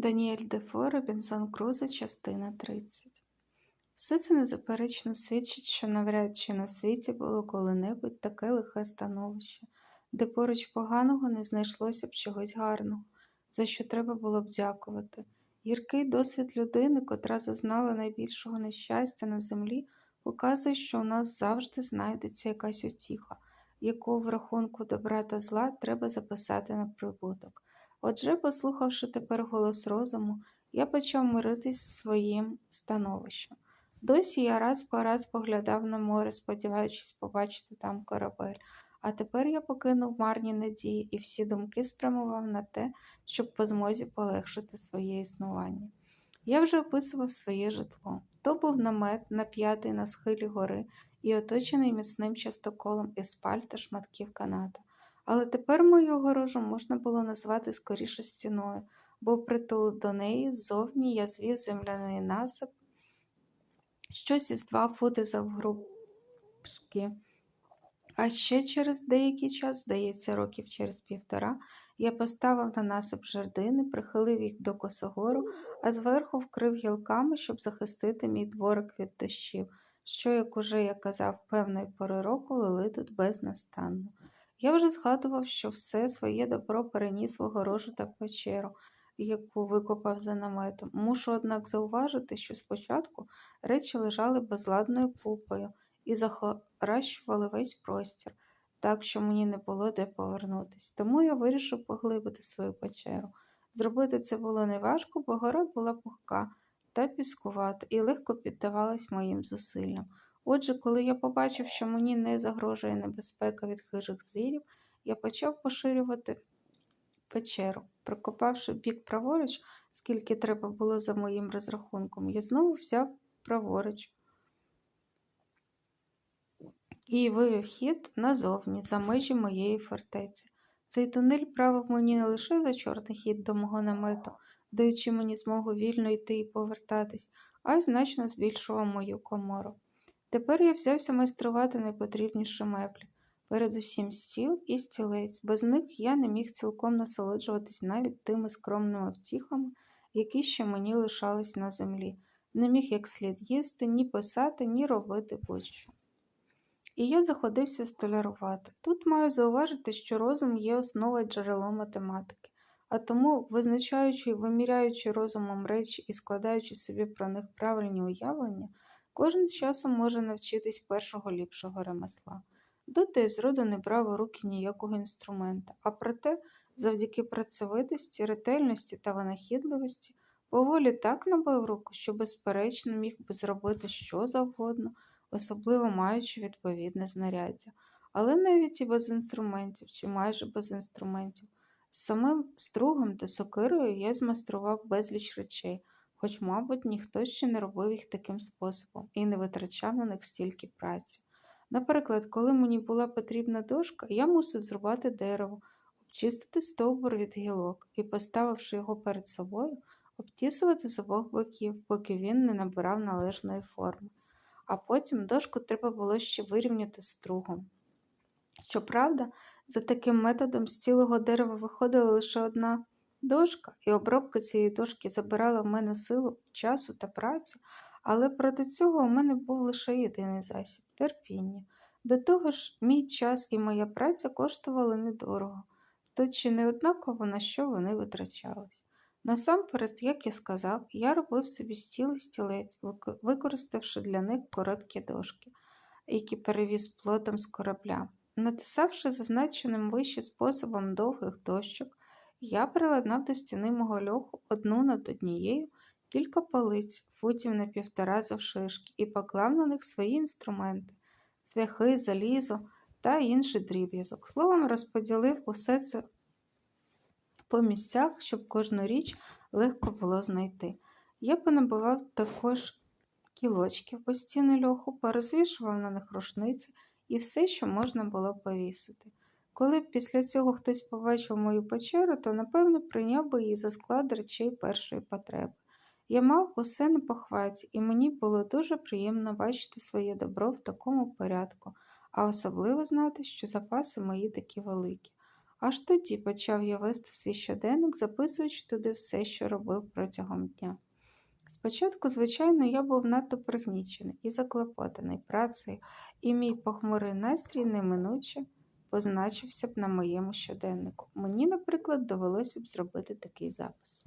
Даніель Дефо, Робінсон Крузо, частина 30 Все це незаперечно свідчить, що навряд чи на світі було коли-небудь таке лихе становище, де поруч поганого не знайшлося б чогось гарного, за що треба було б дякувати. Гіркий досвід людини, котра зазнала найбільшого нещастя на землі, показує, що у нас завжди знайдеться якась утіха, яку в рахунку добра та зла треба записати на прибуток. Отже, послухавши тепер голос розуму, я почав миритись з своїм становищем. Досі я раз по раз поглядав на море, сподіваючись побачити там корабель, а тепер я покинув марні надії і всі думки спрямував на те, щоб по змозі полегшити своє існування. Я вже описував своє житло. То був намет, нап'ятий на схилі гори і оточений міцним частоколом із паль та шматків каната. Але тепер мою огорожу можна було назвати скоріше стіною, бо притул до неї ззовні я звів земляний насип, щось із два фути завгрубшки. А ще через деякий час, здається, років через півтора, я поставив на насип жердини, прихилив їх до косогору, а зверху вкрив гілками, щоб захистити мій дворик від дощів, що, як уже я казав, певної пори року лили тут безнастанно. Я вже згадував, що все своє добро переніс в огорожу та печеру, яку викопав за наметом. Мушу, однак, зауважити, що спочатку речі лежали безладною купою і захаращували весь простір, так що мені не було де повернутися. Тому я вирішив поглибити свою печеру. Зробити це було неважко, бо гора була пухка та піскувата і легко піддавалась моїм зусиллям. Отже, коли я побачив, що мені не загрожує небезпека від хижих звірів, я почав поширювати печеру. Прокопавши бік праворуч, скільки треба було за моїм розрахунком, я знову взяв праворуч і вивів хід назовні, за межі моєї фортеці. Цей тунель правив мені не лише за чорний хід до мого намету, даючи мені змогу вільно йти і повертатись, а й значно збільшував мою комору. Тепер я взявся майструвати найпотрібніші меблі, передусім стіл і стілець. Без них я не міг цілком насолоджуватись навіть тими скромними втіхами, які ще мені лишались на землі, не міг як слід їсти, ні писати, ні робити будь-що. І я заходився столярувати. Тут маю зауважити, що розум є основою джерелом математики, а тому, визначаючи і виміряючи розумом речі і складаючи собі про них правильні уявлення, Кожен з часом може навчитись першого ліпшого ремесла. Доти з роду не брав у руки ніякого інструмента, а проте, завдяки працьовитості, ретельності та винахідливості, поволі так набив руку, що, безперечно, міг би зробити що завгодно, особливо маючи відповідне знаряддя. Але навіть і без інструментів, чи майже без інструментів, з самим стругом та сокирою я змайстрував безліч речей хоч, мабуть, ніхто ще не робив їх таким способом і не витрачав на них стільки праці. Наприклад, коли мені була потрібна дошка, я мусив зрубати дерево, обчистити стовбур від гілок і, поставивши його перед собою, обтісувати з обох боків, поки він не набирав належної форми. А потім дошку треба було ще вирівняти стругом. Щоправда, за таким методом з цілого дерева виходила лише одна Дошка і обробка цієї дошки забирала в мене силу, часу та працю, але проти цього у мене був лише єдиний засіб терпіння. До того ж, мій час і моя праця коштували недорого, то чи не однаково на що вони витрачались. Насамперед, як я сказав, я робив собі стіл і стілець, використавши для них короткі дошки, які перевіз плотом з корабля. Натисавши зазначеним вище способом довгих дощок, я приладнав до стіни мого льоху одну над однією кілька полиць, футів на півтора завшишки, і поклав на них свої інструменти, цвяхи, залізо та інший дріб'язок. Словом, розподілив усе це по місцях, щоб кожну річ легко було знайти. Я понабивав також кілочки по стіни льоху, порозвішував на них рушниці і все, що можна було повісити. Коли б після цього хтось побачив мою печеру, то, напевно, прийняв би її за склад речей першої потреби. Я мав усе на похваті, і мені було дуже приємно бачити своє добро в такому порядку, а особливо знати, що запаси мої такі великі. Аж тоді почав я вести свій щоденник, записуючи туди все, що робив протягом дня. Спочатку, звичайно, я був надто пригнічений і заклопотаний працею, і мій похмурий настрій неминуче позначився б на моєму щоденнику. Мені, наприклад, довелося б зробити такий запис.